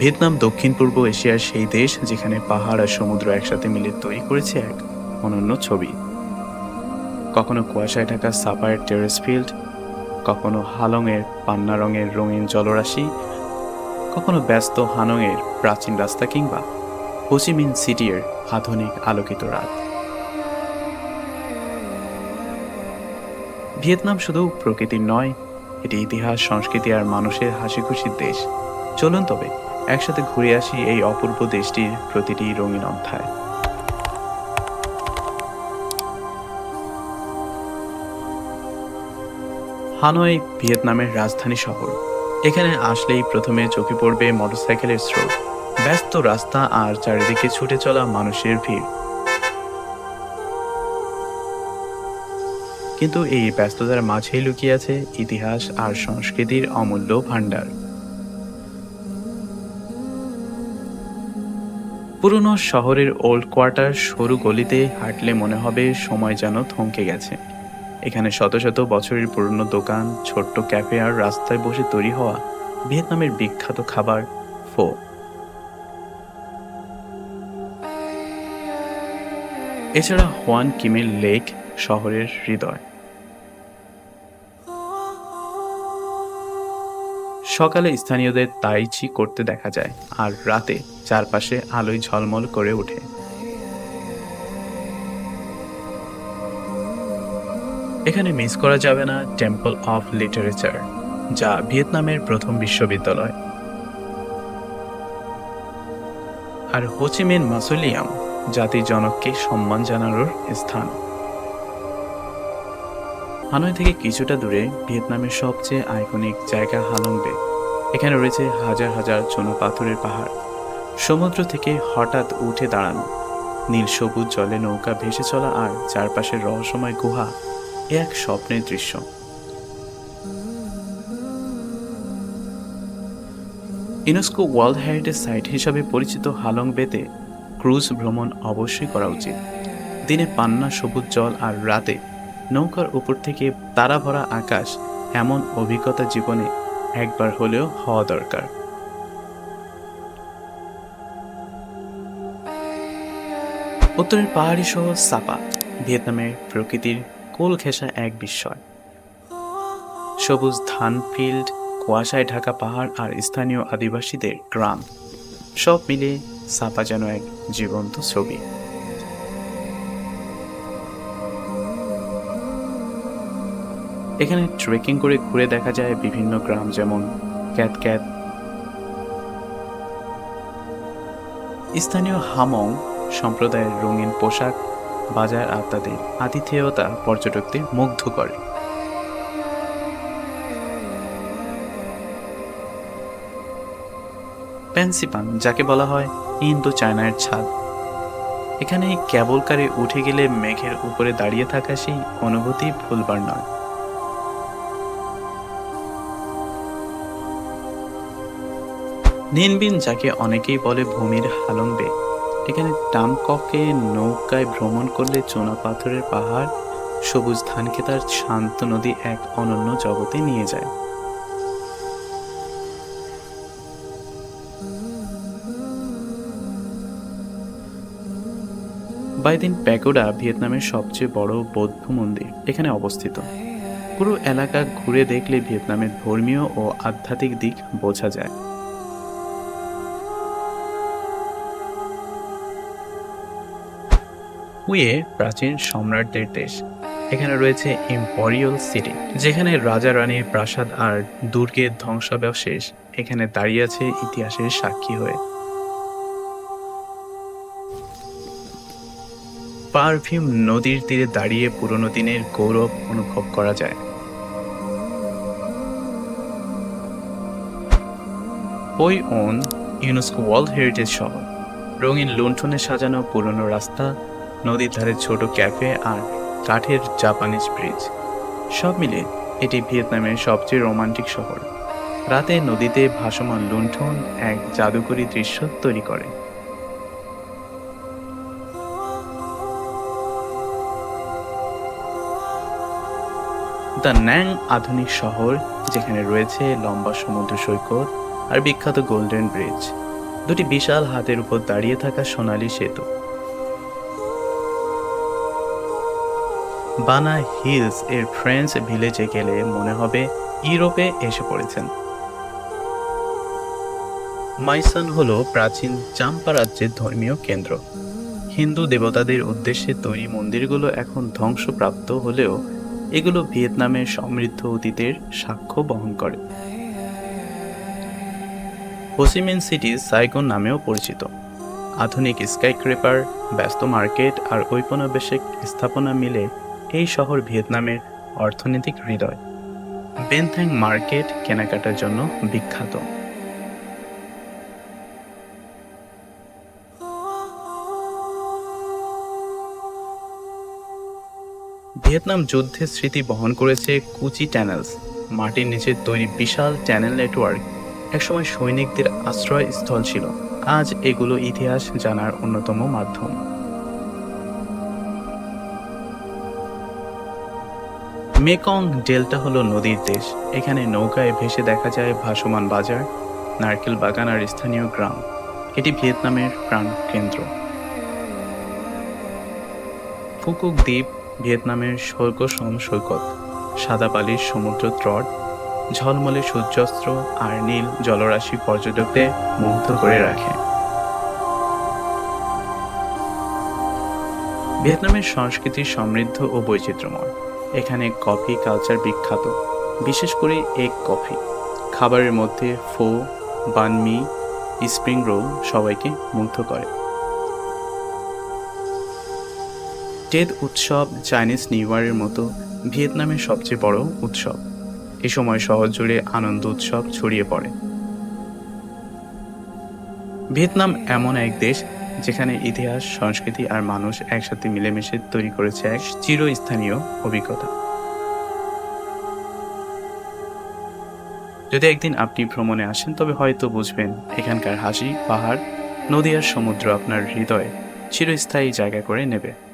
Vietnam, দক্ষিণ, পূর্ব এশিয়ার সেই দেশ যেখানে পাহাড় আর সমুদ্র একসাথে মিলে তৈরি করেছে এক অনন্য ছবি। কখনো কুয়াশায় ঢাকা সাপায়ের টেরেস ফিল্ড, কখনো হালংয়ের পান্না রঙের রঙিন জলরাশি, কখনো ব্যস্ত হানংয়ের প্রাচীন রাস্তা কিংবা হোচিমিন সিটির আধুনিক আলোকিত রাত। ভিয়েতনাম শুধু প্রকৃতির নয়, এটি ইতিহাস, সংস্কৃতি আর মানুষের হাসি খুশির দেশ। চলুন তবে একসাথে ঘুরে আসি এই অপূর্ব দেশটির প্রতিটি রঙিন অধ্যায়। হানয় ভিয়েতনামের রাজধানী শহর। এখানে আসলেই প্রথমে চোখে পড়বে মোটরসাইকেলের স্রোত। ব্যস্ত রাস্তা আর চারিদিকে ছুটে চলা মানুষের ভিড়। কিন্তু এই ব্যস্ততার মাঝেই লুকিয়ে আছে ইতিহাস আর সংস্কৃতির অমূল্য ভাণ্ডার। পুরনো শহরের ওল্ড কোয়ার্টার সরু গলিতে হাঁটলে মনে হবে সময় যেন থমকে গেছে। এখানে শত শত বছরের পুরনো দোকান, ছোট্ট ক্যাফে আর রাস্তায় বসে তৈরি হওয়া ভিয়েতনামের বিখ্যাত খাবার ফো। এছাড়া হোয়ান কিমের লেক শহরের হৃদয়। সকালে স্থানীয়দের তাইচি করতে দেখা যায়, আর রাতে চারপাশে আলোয় ঝলমল করে ওঠে। এখানে মিস করা যাবে না টেম্পল অফ লিটারেচার যা ভিয়েতনামের প্রথম বিশ্ববিদ্যালয়। আর হোচিমিন মাসুলিয়াম, জাতির জনককে সম্মান জানানোর স্থান। হানয় থেকে কিছুটা দূরে ভিয়েতনামের সবচেয়ে আইকনিক জায়গা হালংবে। এখানে রয়েছে হাজার হাজার চুনো পাথরের পাহাড়। সমুদ্র থেকে হঠাৎ উঠে দাঁড়ানো। নীল সবুজ জলে নৌকা ভেসে চলা আর চারপাশের রহস্যময় গুহা এ এক স্বপ্নের দৃশ্য। ইউনেস্কো ওয়ার্ল্ড হেরিটেজ সাইট হিসাবে পরিচিত হালং বেতে ক্রুজ ভ্রমণ অবশ্যই করা উচিত। দিনে পান্না সবুজ জল আর রাতে নৌকার উপর থেকে তারা ভরা আকাশ এমন অভিজ্ঞতা জীবনে একবার হলেও হওয়া দরকার। উত্তরের পাহাড়ি শহর সাপা, ভিয়েতনামের প্রকৃতির কোল ঘেঁষা এক বিস্ময়। সবুজ ধান ফিল্ড, কুয়াশায় ঢাকা পাহাড় আর স্থানীয় আদিবাসীদের গ্রাম, সব মিলে সাপা যেন এক জীবন্ত ছবি। এখানে ট্রেকিং করে ঘুরে দেখা যায় বিভিন্ন গ্রাম, যেমন ক্যাত ক্যাত স্থানীয় হামং সম্প্রদায়ের রঙিন পোশাক, বাজার আর তাদের আতিথেয়তা পর্যটকদের মুগ্ধ করে। প্যান্সিপান যাকে বলা হয় ইন্দো চায়নার ছাদ। এখানে ক্যাবল কারে উঠে গেলে মেঘের উপরে দাঁড়িয়ে থাকা সেই অনুভূতি ভুলবার নয়। নিনবিন, যাকে অনেকেই বলে ভূমির হালংবে এখানে টামককে নৌকায় ভ্রমণ করলে চোনা পাথরের পাহাড়, সবুজ ধানকে তার শান্ত নদী এক অনন্য জগতে নিয়ে যায়। বাইদিন প্যাকোডা ভিয়েতনামের সবচেয়ে বড় বৌদ্ধ মন্দির এখানে অবস্থিত। পুরো এলাকা ঘুরে দেখলে ভিয়েতনামের ধর্মীয় ও আধ্যাত্মিক দিক বোঝা যায়। হুয়ে প্রাচীন সম্রাটদের দেশ। এখানে রয়েছে ইম্পরিয়াল সিটি, যেখানে রাজা রানীর প্রাসাদ আর দুর্গের ধ্বংসাবশেষ এখানে দাঁড়িয়ে আছে ইতিহাসের সাক্ষী হয়ে। পারফিউম নদীর তীরে দাঁড়িয়ে পুরনো দিনের গৌরব অনুভব করা যায়। ওই ওন ইউনেস্কো ওয়ার্ল্ড হেরিটেজ শহর। রঙিন লুণ্ঠনে সাজানো পুরনো রাস্তা নদীর ধারে ছোট ক্যাফে আর কাঠের জাপানিজ ব্রিজ সব মিলে এটি ভিয়েতনামের সবচেয়ে রোমান্টিক শহর। রাতে নদীতে ভাসমান লুণ্ঠন এক জাদুকরী দৃশ্য তৈরি করে। দ্য ন্যাং আধুনিক শহর, যেখানে রয়েছে লম্বা সমুদ্র সৈকত আর বিখ্যাত গোল্ডেন ব্রিজ। দুটি বিশাল হাতের উপর দাঁড়িয়ে থাকা সোনালী সেতু। বানা হিলস এর ফ্রেঞ্চ ভিলেজে গেলে মনে হবে ইউরোপে এসে পড়েছেন। মাইসান হল প্রাচীন চাম্পা রাজ্যের ধর্মীয় কেন্দ্র। হিন্দু দেবতাদের উদ্দেশ্যে তৈরি মন্দিরগুলো এখন ধ্বংসপ্রাপ্ত হলেও এগুলো ভিয়েতনামের সমৃদ্ধ অতীতের সাক্ষ্য বহন করে। হোসিমিন সিটি সাইগন নামেও পরিচিত। আধুনিক স্কাইক্রেপার, ব্যস্ত মার্কেট আর ঔপনিবেশিক স্থাপনা মিলে এই শহর ভিয়েতনামের অর্থনৈতিক হৃদয়। বেনথ্যাং মার্কেট কেনাকাটার জন্য বিখ্যাত। ভিয়েতনাম যুদ্ধের স্মৃতি বহন করেছে কুচি ট্যানেলস মাটির নিচে তৈরি বিশাল ট্যানেল নেটওয়ার্ক। একসময় সৈনিকদের আশ্রয়স্থল ছিল। আজ এগুলো ইতিহাস জানার অন্যতম মাধ্যম। মেকং ডেল্টা হলো নদীর দেশ। এখানে নৌকায় ভেসে দেখা যায় ভাসমান বাজার, নারকেল বাগান আর স্থানীয় গ্রাম। এটি ভিয়েতনামের প্রাণ কেন্দ্র ফুকুক দ্বীপ ভিয়েতনামের স্বর্গ সম সৈকত। সাদা বালির সমুদ্র ত্রট, ঝলমলে সূর্যাস্ত আর নীল জলরাশি পর্যটকদের মুগ্ধ করে রাখে। ভিয়েতনামের সংস্কৃতি সমৃদ্ধ ও বৈচিত্র্যময়। এখানে কফি কালচার বিখ্যাত। বিশেষ করে এগ কফি খাবারের মধ্যে ফো বানমি স্প্রিং রোল সবাইকে মুগ্ধ করে। টেদ উৎসব চাইনিজ নিউ ইয়ারের মতো ভিয়েতনামের সবচেয়ে বড় উৎসব। এ সময় শহর জুড়ে আনন্দ উৎসব ছড়িয়ে পড়ে। ভিয়েতনাম এমন এক দেশ যেখানে ইতিহাস, সংস্কৃতি আর মানুষ একসাথে মিলেমিশে তৈরি করেছে এক চিরস্থানীয় অভিজ্ঞতা। যদি একদিন আপনি ভ্রমণে আসেন, তবে হয়তো বুঝবেন এখানকার হাসি, পাহাড়, নদী আর সমুদ্র আপনার হৃদয়ে চিরস্থায়ী জায়গা করে নেবে।